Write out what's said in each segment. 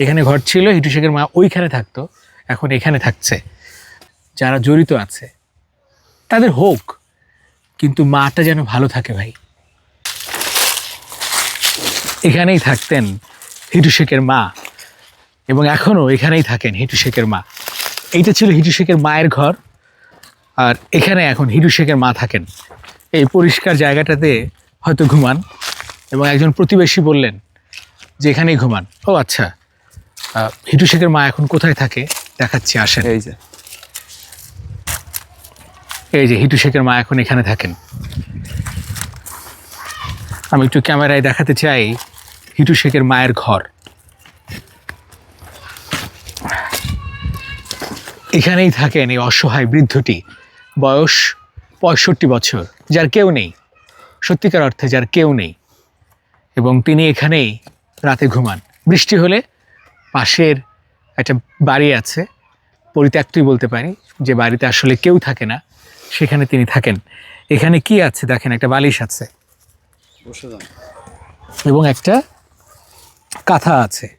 এখানে ঘর ছিল, হিটু শেখের মা ওইখানে থাকতো, এখন এখানে থাকছে। যারা জড়িত আছে, তাদের হোক, কিন্তু মাটা যেন ভালো থাকে ভাই। এখানেই থাকতেন হিটু শেখের মা, এবং এখনও এখানেই থাকেন হিটু শেখের মা। এইটা ছিল হিটু শেখের মায়ের ঘর, আর এখানে এখন হিটু শেখের মা থাকেন। এই পরিষ্কার জায়গাটাতে হয়তো ঘুমান, এবং একজন প্রতিবেশী বললেন যে, এখানেই ঘুমান। ও আচ্ছা হিটু শেখের মা এখন কোথায় থাকে? দেখাচ্ছি আসেন। এই যে। এই যে হিটু শেখের মা এখন এখানে থাকেন। আমি একটু ক্যামেরায় দেখাতে চাই হিটু শেখের মায়ের ঘর। এখানেই থাকেন এই অসহায় বৃদ্ধটি। বয়স পঁয়ষট্টি বছর যার কেউ নেই। সত্যিকার অর্থে যার কেউ নেই। এবং তিনি এখানেই রাতে ঘুমান। বৃষ্টি হলে পাশের একটা বাড়ি আছে পরিত্যক্তই বলতে পারি যে বাড়িতে আসলে কেউ থাকে না সেখানে তিনি থাকেন। এখানে কি আছে দেখেন একটা বালিশ আছে। এবং একটা কাঁথা আছে।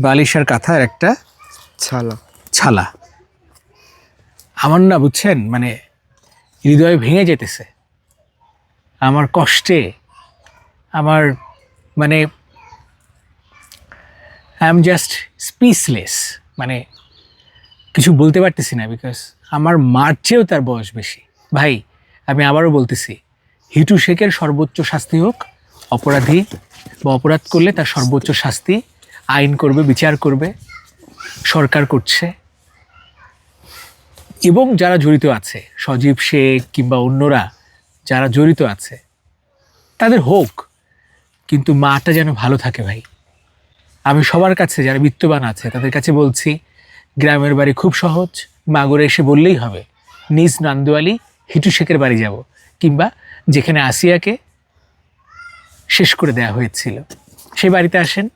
বালিশ আর কাঁথার একটা ছালা। ছালা। আমার না বুঝছেন মানে হৃদয় ভেঙে যেতেছে। আমার কষ্টে আমার মানে আই এম জাস্ট স্পিচলেস মানে কিছু বলতে পারতেছি না বিকজ আমার মার চেয়েও তার বয়স বেশি। ভাই, আমি আবারও বলতেছি, হিটু শেখের সর্বোচ্চ শাস্তি হোক, অপরাধী বা অপরাধ করলে তার সর্বোচ্চ শাস্তি আইন করবে, বিচার করবে, সরকার করছে। এবং যারা জড়িত আছে, সজীব শেখ কিংবা অন্যরা যারা জড়িত আছে, তাদের হোক, কিন্তু মাটা যেন ভালো থাকে ভাই। আমি সবার কাছে যারা বিত্তবান আছে তাদের কাছে বলছি, গ্রামের বাড়ি খুব সহজ, মাগরে এসে বললেই হবে, নিজ নান্দুয়ালি হিটু শেখের বাড়ি যাব, কিংবা যেখানে আসিয়াকে শেষ করে দেওয়া হয়েছিল। সেই বাড়িতে আসেন,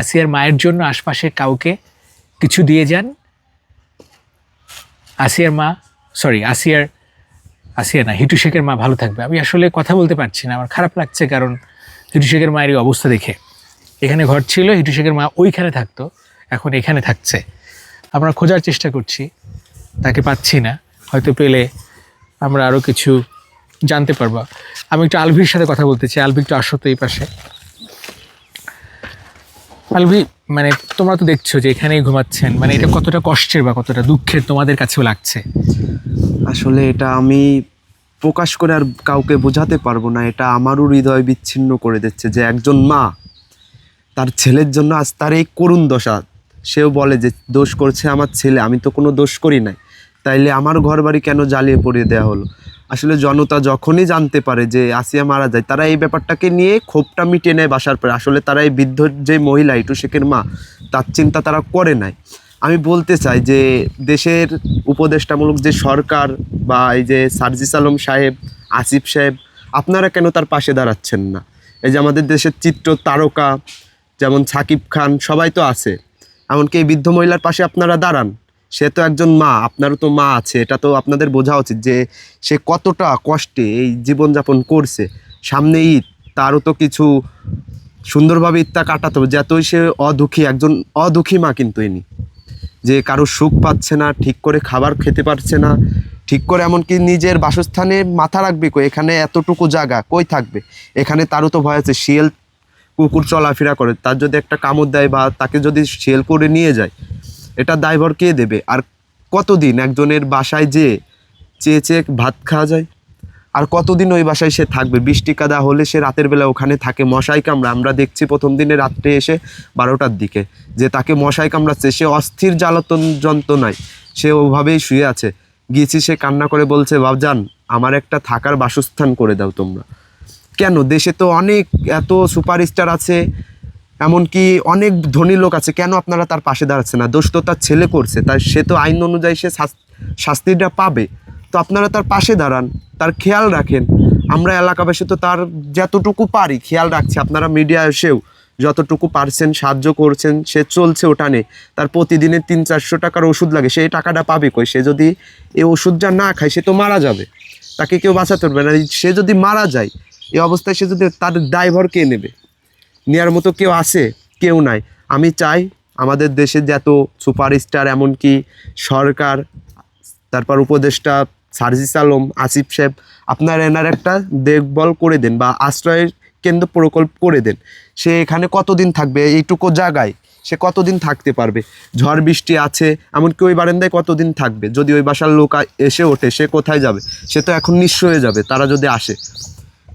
আসিয়ার মায়ের জন্য আশপাশে কাউকে কিছু দিয়ে যান। আসিয়ার মা সরি আসিয়ার, আসিয়া না, হিটু শেখের মা ভালো থাকবে। আমি আসলে কথা বলতে পারছি না, আমার খারাপ লাগছে কারণ হিটু শেখের মায়ের অবস্থা দেখে। এখানে ঘর ছিল, হিটু শেখের মা ওইখানে থাকতো, এখন এখানে থাকছে। আমরা খোঁজার চেষ্টা করছি, তাকে পাচ্ছি না, হয়তো পেলে আমরা আরও কিছু জানতে পারব। আমি একটু আলভির সাথে কথা বলতে চাই, আলভি একটু আসো তো এই পাশে। আলভি মানে তোমরা তো দেখছ যে এখানেই ঘুমাচ্ছেন মানে এটা কতটা কষ্টের বা কতটা দুঃখের তোমাদের কাছেও লাগছে? আসলে এটা আমি প্রকাশ করে আর কাউকে বোঝাতে পারব না, এটা আমারও হৃদয় বিচ্ছিন্ন করে দিচ্ছে যে একজন মা তার ছেলের জন্য আজ তার এই করুণ দশা। সেও বলে যে, দোষ করছে আমার ছেলে, আমি তো কোনো দোষ করি নাই। তাইলে আমার ঘর বাড়ি কেন জ্বালিয়ে পড়িয়ে দেওয়া হলো? আসলে জনতা যখনই জানতে পারে যে আসিয়া মারা যায়, তারা এই ব্যাপারটাকে নিয়ে ক্ষোভটা মিটিয়ে নেয় বাসার পরে। আসলে তারা এই বৃদ্ধ যে মহিলা, ইটু শেখের মা, তার চিন্তা তারা করে নাই। আমি বলতে চাই যে, দেশের উপদেষ্টামূলক যে সরকার বা এই যে সার্জিস আলম সাহেব, আসিফ সাহেব, আপনারা কেন তার পাশে দাঁড়াচ্ছেন না? এই যে আমাদের দেশের চিত্র তারকা যেমন সাকিব খান, সবাই তো আছে। এমনকি এই বৃদ্ধ মহিলার পাশে আপনারা দাঁড়ান। সে তো একজন মা, আপনারও তো মা আছে। এটা তো আপনাদের বোঝা উচিত যে সে কতটা কষ্টে এই জীবনযাপন করছে। সামনে ঈদ, তারও তো কিছু সুন্দরভাবে ঈদটা কাটাতে হবে, যতই সে অদুখী, একজন অদুখী মা কিন্তু ইনি। যে কারও সুখ পাচ্ছে না, ঠিক করে খাবার খেতে পারছে না, ঠিক করে এমনকি নিজের বাসস্থানে মাথা রাখবে কই? এখানে এতটুকু জায়গা কই থাকবে? এখানে তারও তো ভয় আছে, শিয়াল কুকুর চলাফেরা করে, তার যদি একটা কামড় দেয় বা তাকে যদি সেল করে নিয়ে যায়, এটা দায়ভার কে দেবে? আর কতদিন একজনের বাসায় যে চেয়ে চেয়ে ভাত খাওয়া যায়? আর কতদিন ওই বাসায় সে থাকবে? বৃষ্টি কাদা হলে সে রাতের বেলা ওখানে থাকে। মশাই কামড়া। আমরা দেখছি প্রথম দিনে রাত্রে এসে বারোটার দিকে যে তাকে মশাই কামড়াচ্ছে। সে অস্থির জ্বালাতন যন্ত্রণায় সে ওভাবেই শুয়ে আছে। গিয়েছি সে কান্না করে বলছে, বাবজান, আমার একটা থাকার বাসস্থান করে দাও তোমরা। কেন? দেশে তো অনেক, এত সুপারস্টার আছে, এমনকি অনেক ধনী লোক আছে, কেন আপনারা তার পাশে দাঁড়াচ্ছে না? দোষ তো তার ছেলে করছে, তাই সে তো আইন অনুযায়ী সে শাস- শাস্তিটা পাবে। তো আপনারা তার পাশে দাঁড়ান, তার খেয়াল রাখেন। আমরা এলাকাবাসী তো তার যতটুকু পারি খেয়াল রাখছি, আপনারা মিডিয়া এসেও যতটুকু পারছেন, সাহায্য করছেন, সে চলছে ওটা নেই তার প্রতিদিনে তিন চারশো টাকার ওষুধ লাগে সেই টাকাটা পাবে কই? সে যদি এই ওষুধটা না খায়, সে তো মারা যাবে। তাকে কেউ বাঁচাতে পারবে না। সে যদি মারা যায় এই অবস্থায় সে যদি তার ড্রাইভার কে নেবে? নেওয়ার মতো কেউ আছে? কেউ নাই। আমি চাই আমাদের দেশে যত সুপারস্টার, এমনকি সরকার, তারপর উপদেষ্টা সার্জিস আলম, আসিফ সাহেব, আপনার এনার একটা দেখভাল করে দেন বা আশ্রয়ের কেন্দ্র প্রকল্প করে দেন। সে এখানে কতদিন থাকবে? এইটুকু জায়গায় সে কতদিন থাকতে পারবে? ঝড় বৃষ্টি আছে, এমনকি ওই বারান্দায় কতদিন থাকবে? যদি ওই বাসার লোক এসে ওঠে, সে কোথায় যাবে? সে তো এখন নিঃস্ব হয়ে যাবে, তারা যদি আসে।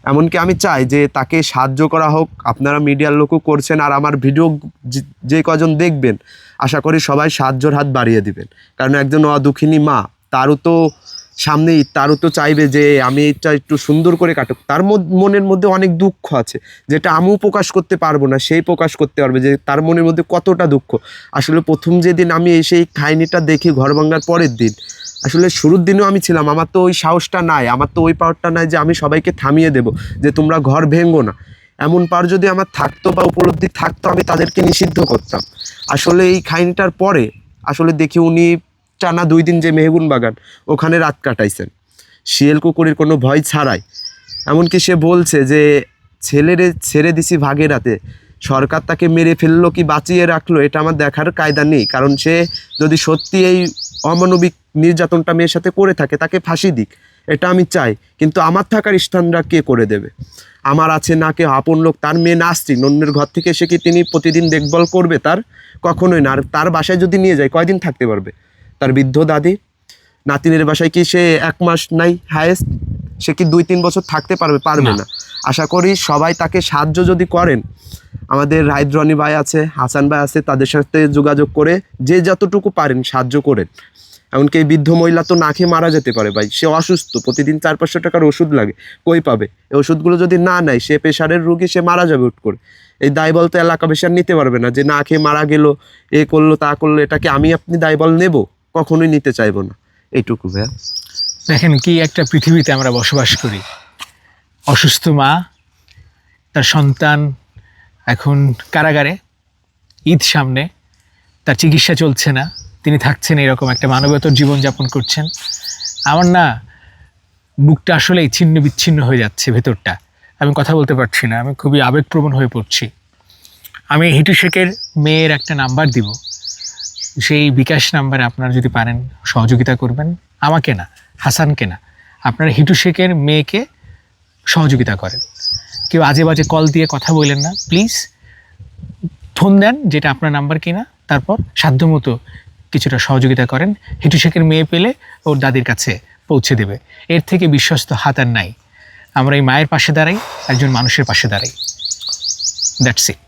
এমনকি আমি চাই যে তাকে সাহায্য করা হোক, আপনারা মিডিয়ার লোকও করছেন আর আমার ভিডিও যে- কজন দেখবেন, আশা করি সবাই সাহায্যর হাত বাড়িয়ে দিবেন। কারণ একজন অদুখিনী মা, তারও তো সামনেই, তারও তো চাইবে যে আমি এটা একটু সুন্দর করে কাটুক। তার মনের মধ্যে অনেক দুঃখ আছে, যেটা আমিও প্রকাশ করতে পারব না সেই প্রকাশ করতে পারবে যে তার মনের মধ্যে কতটা দুঃখ। আসলে প্রথম যেদিন আমি এসে এই কাহিনিটা দেখি ঘর ভাঙার পরের দিন আসলে শুরুর দিনেও আমি ছিলাম, আমার তো ওই সাহসটা নাই, আমার তো ওই পাওয়ারটা নাই যে আমি সবাইকে থামিয়ে দেব, যে তোমরা ঘর ভেঙ্গো না। এমন পার যদি আমার থাকতো বা উপলব্ধি থাকতো, আমি তাদেরকে নিষিদ্ধ করতাম। আসলে এই খাইনিটার পরে, আসলে দেখি উনি টানা দুই দিন যে মেহগুন বাগান, ওখানে রাত কাটাইছেন। শিয়াল কুকুরের কোনো ভয় ছাড়াই। এমনকি সে বলছে যে, ছেলেরে ছেড়ে দিছি ভাগে রাতে সরকার তাকে মেরে ফেলল কি বাঁচিয়ে রাখল, এটা আমার দেখার কায়দা নেই। কারণ সে যদি সত্যি এই অমানবিক নির্যাতনটা মেয়ের সাথে করে থাকে তাকে ফাঁসি দিক। এটা আমি চাই। কিন্তু আমার থাকার স্থানটা কে করে দেবে? আমার আছে না কেউ আপন লোক তার মেয়ে নাস্তিক। অন্যের ঘর থেকে এসে কি তিনি প্রতিদিন দেখভাল করবে তার? কখনোই না। আর তার বাসায় যদি নিয়ে যায় কয়দিন থাকতে পারবে? তার বৃদ্ধ দাদি নাতিনের বাসায় কি সে এক মাস নাই হায়েস্ট? সে কি দুই তিন বছর থাকতে পারবে? পারবে না। আশা করি সবাই তাকে সাহায্য যদি করেন আমাদের রাহিদ রনি ভাই আছে হাসান ভাই আছে তাদের সাথে যোগাযোগ করে যে যতটুকু পারেন সাহায্য করেন। এমনকি এই বৃদ্ধ মহিলা তো না খেয়ে মারা যেতে পারে ভাই। সে অসুস্থ, প্রতিদিন চার পাঁচশো টাকার ওষুধ লাগে। কই পাবে? এই ওষুধগুলো যদি না নেয়, সে প্রেশারের রুগী, সে মারা যাবে উঠ করে। এই দায়বল তো এলাকা আর নিতে পারবে না যে না খেয়ে মারা গেল, এ করল, তা করল এটাকে আমি আপনি দায়বল নেব? কখনোই নিতে চাইব না। এইটুকু ভাইয়া। দেখেন কি একটা পৃথিবীতে আমরা বসবাস করি। অসুস্থ মা, তার সন্তান এখন কারাগারে, ঈদ সামনে, তার চিকিৎসা চলছে না। তিনি থাকছেন এরকম একটা মানবতর জীবনযাপন করছেন। আমার না, বুকটা আসলেই ছিন্ন বিচ্ছিন্ন হয়ে যাচ্ছে ভেতরটা। আমি কথা বলতে পারছি না, আমি খুবই আবেগপ্রবণ হয়ে পড়ছি। আমি হিটু শেখের মেয়ের একটা নাম্বার দিব। সেই বিকাশ নাম্বারে আপনারা যদি পারেন সহযোগিতা করবেন। আমাকে না, হাসানকে না, আপনারা হিটু শেখের মেয়েকে সহযোগিতা করেন। কেউ আজে বাজে কল দিয়ে কথা বললেন না, প্লিজ। ফোন দেন যেটা আপনার নাম্বার কিনা, তারপর সাধ্যমতো কিছুটা সহযোগিতা করেন। হিটু শেখের মেয়ে পেলে ওর দাদির কাছে পৌঁছে দেবে। এর থেকে বিশ্বস্ত হাত আর নাই। আমরা এই মায়ের পাশে দাঁড়াই, একজন মানুষের পাশে দাঁড়াই। That's it